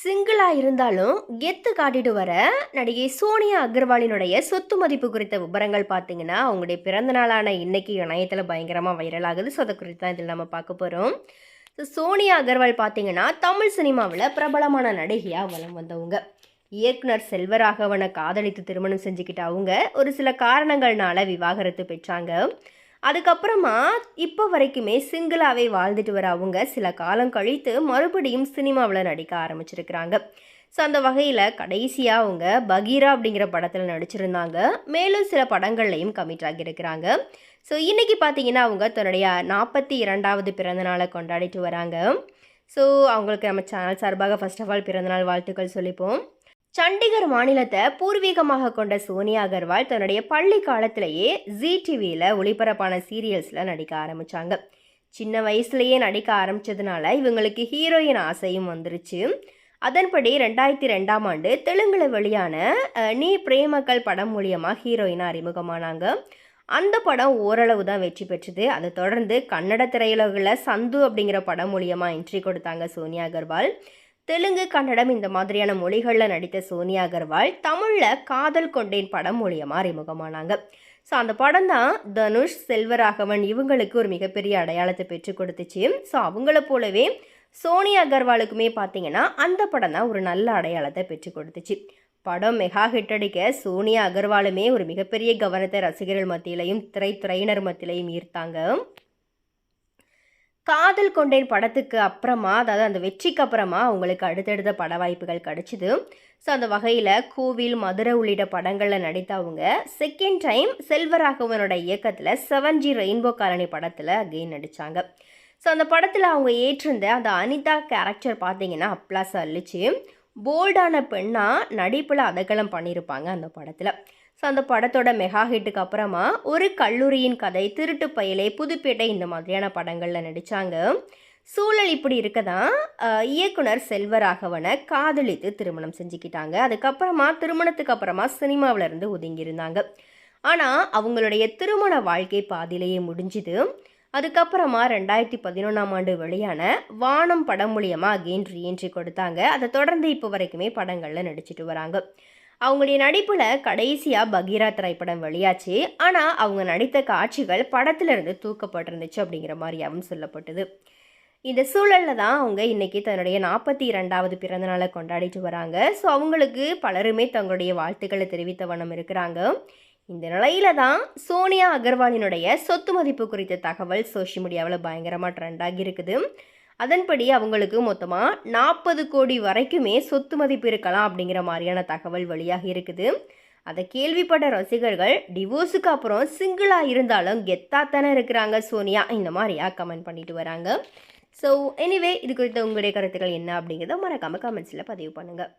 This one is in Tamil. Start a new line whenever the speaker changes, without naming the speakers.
சிங்கிளாக இருந்தாலும் கெத்து காட்டிட்டு வர நடிகை சோனியா அகர்வாலினுடைய சொத்து மதிப்பு குறித்த விவரங்கள் பார்த்தீங்கன்னா அவங்களுடைய பிறந்த நாளான இன்னைக்கு இணையத்தில் பயங்கரமாக வைரல் ஆகுது. ஸோ அதை குறித்து தான் இதில் நம்ம பார்க்க போகிறோம் ஸோ சோனியா அகர்வால் பார்த்தீங்கன்னா தமிழ் சினிமாவில் பிரபலமான நடிகையாக வலம் வந்தவங்க. இயக்குனர் செல்வராகவனை காதலித்து திருமணம் செஞ்சுக்கிட்ட அவங்க ஒரு சில காரணங்கள்னால விவாகரத்து பெற்றாங்க. அதுக்கப்புறமா இப்போ வரைக்குமே சிங்கிளாகவே வாழ்ந்துட்டு வர அவங்க சில காலம் கழித்து மறுபடியும் சினிமாவில் நடிக்க ஆரம்பிச்சிருக்கிறாங்க. ஸோ அந்த வகையில் கடைசியாக அவங்க பகீரா அப்படிங்கிற படத்தில் நடிச்சிருந்தாங்க. மேலும் சில படங்கள்லையும் கமிட் ஆகியிருக்கிறாங்க. ஸோ இன்றைக்கி பார்த்தீங்கன்னா அவங்க தன்னுடைய நாற்பத்தி இரண்டாவது பிறந்தநாளை கொண்டாடிட்டு வராங்க. ஸோ அவங்களுக்கு நம்ம சேனல் சார்பாக ஃபர்ஸ்ட் ஆஃப் ஆல் பிறந்தநாள் வாழ்த்துக்கள் சொல்லிப்போம். சண்டிகர் மாநிலத்தை பூர்வீகமாக கொண்ட சோனியா அகர்வால் தன்னுடைய பள்ளி காலத்திலேயே ஜி டிவியில் ஒளிபரப்பான சீரியல்ஸில் நடிக்க ஆரம்பித்தாங்க சின்ன வயசுலேயே நடிக்க ஆரம்பித்ததுனால இவங்களுக்கு ஹீரோயின் ஆசையும் வந்துருச்சு. அதன்படி ரெண்டாயிரத்தி ரெண்டாம் ஆண்டு தெலுங்குல வெளியான நீ பிரேமக்கள் படம் மூலியமாக ஹீரோயினாக அறிமுகமானாங்க. அந்த படம் ஓரளவு தான் வெற்றி பெற்றது. அதை தொடர்ந்து கன்னட திரையுலகில் சந்து அப்படிங்கிற படம் மூலியமாக என்ட்ரி கொடுத்தாங்க சோனியா அகர்வால். தெலுங்கு கன்னடம் இந்த மாதிரியான மொழிகளில் நடித்த சோனியா அகர்வால் தமிழில் காதல் கொண்டேன் படம் மூலியமாக அறிமுகமானாங்க. ஸோ அந்த படம் தான் தனுஷ் செல்வராகவன் இவங்களுக்கு ஒரு மிகப்பெரிய அடையாளத்தை பெற்று கொடுத்துச்சு. ஸோ அவங்கள போலவே சோனியா அகர்வாலுக்குமே பார்த்தீங்கன்னா அந்த படம் தான் ஒரு நல்ல அடையாளத்தை பெற்று கொடுத்துச்சு. படம் மெகா ஹிட் அடிக்க சோனியா அகர்வாலுமே ஒரு மிகப்பெரிய கவனத்தை ரசிகர்கள் மத்தியிலையும் திரைத்துறையினர் மத்தியிலையும் ஈர்த்தாங்க. காதல் கொண்டேன் படத்துக்கு அப்புறமா அதாவது அந்த வெற்றிக்கு அப்புறமா அவங்களுக்கு அடுத்தடுத்த பட வாய்ப்புகள் கிடச்சிது. ஸோ அந்த வகையில் கோவில் மதுரை உள்ளிட்ட படங்களில் நடித்த அவங்க செகண்ட் டைம் செல்வராகவனோட இயக்கத்தில் செவன் ஜி ரெயின்போ காலனி படத்தில் அகெயின் நடித்தாங்க ஸோ அந்த படத்தில் அவங்க ஏற்றிருந்த அந்த அனிதா கேரக்டர் பார்த்தீங்கன்னா அப்ளாஸ் அள்ளிச்சு போல்டான பெண்ணாக நடிப்பில் அதகலம் பண்ணியிருப்பாங்க அந்த படத்தில். ஸோ அந்த படத்தோட மெகா ஹிட்டுக்கு அப்புறமா ஒரு கல்லூரியின் கதை திருட்டு பயலே புதுப்பேட்டை இந்த மாதிரியான படங்களில் நடித்தாங்க சூழல் இப்படி இருக்க தான் இயக்குனர் செல்வராகவனை காதலித்து திருமணம் செஞ்சுக்கிட்டாங்க. அதுக்கப்புறமா திருமணத்துக்கு அப்புறமா சினிமாவிலேருந்து ஒதுங்கியிருந்தாங்க. ஆனால் அவங்களுடைய திருமண வாழ்க்கை பாதியிலேயே முடிஞ்சுது. அதுக்கப்புறமா ரெண்டாயிரத்தி பதினொன்றாம் ஆண்டு வெளியான வானம் படம் மூலியமாக அகெயின் ரீஎன்ட்ரி கொடுத்தாங்க. அதை தொடர்ந்து இப்போ வரைக்குமே படங்களில் நடிச்சிட்டு வராங்க. அவங்களுடைய நடிப்பில் கடைசியாக பகீரா திரைப்படம் வெளியாச்சு. ஆனால் அவங்க நடித்த காட்சிகள் படத்திலிருந்து தூக்கப்பட்டிருந்துச்சு அப்படிங்கிற மாதிரியாகவும் சொல்லப்பட்டது. இந்த சூழலில் தான் அவங்க இன்னைக்கு தன்னுடைய நாற்பத்தி இரண்டாவது பிறந்தநாளை கொண்டாடிட்டு வராங்க. ஸோ அவங்களுக்கு பலருமே தங்களுடைய வாழ்த்துக்களை தெரிவித்த வண்ணம் இருக்கிறாங்க. இந்த நிலையில தான் சோனியா அகர்வாலினுடைய சொத்து மதிப்பு குறித்த தகவல் சோஷியல் மீடியாவில் பயங்கரமாக ட்ரெண்டாகி இருக்குது. அதன்படி அவங்களுக்கு மொத்தமாக நாற்பது கோடி வரைக்குமே சொத்து மதிப்பு இருக்கலாம் அப்படிங்கிற மாதிரியான தகவல் வெளியாகி இருக்குது. அதை கேள்விப்பட்ட ரசிகர்கள் டிவோர்ஸுக்கு அப்புறம் சிங்கிளாக இருந்தாலும் கெத்தாத்தானே இருக்கிறாங்க சோனியா? இந்த மாதிரியா கமெண்ட் பண்ணிட்டு வராங்க? ஸோ எனிவே இது குறித்த உங்களுடைய கருத்துக்கள் என்ன அப்படிங்கிறத மறக்காமல் கமெண்ட்ஸில் பதிவு பண்ணுங்கள்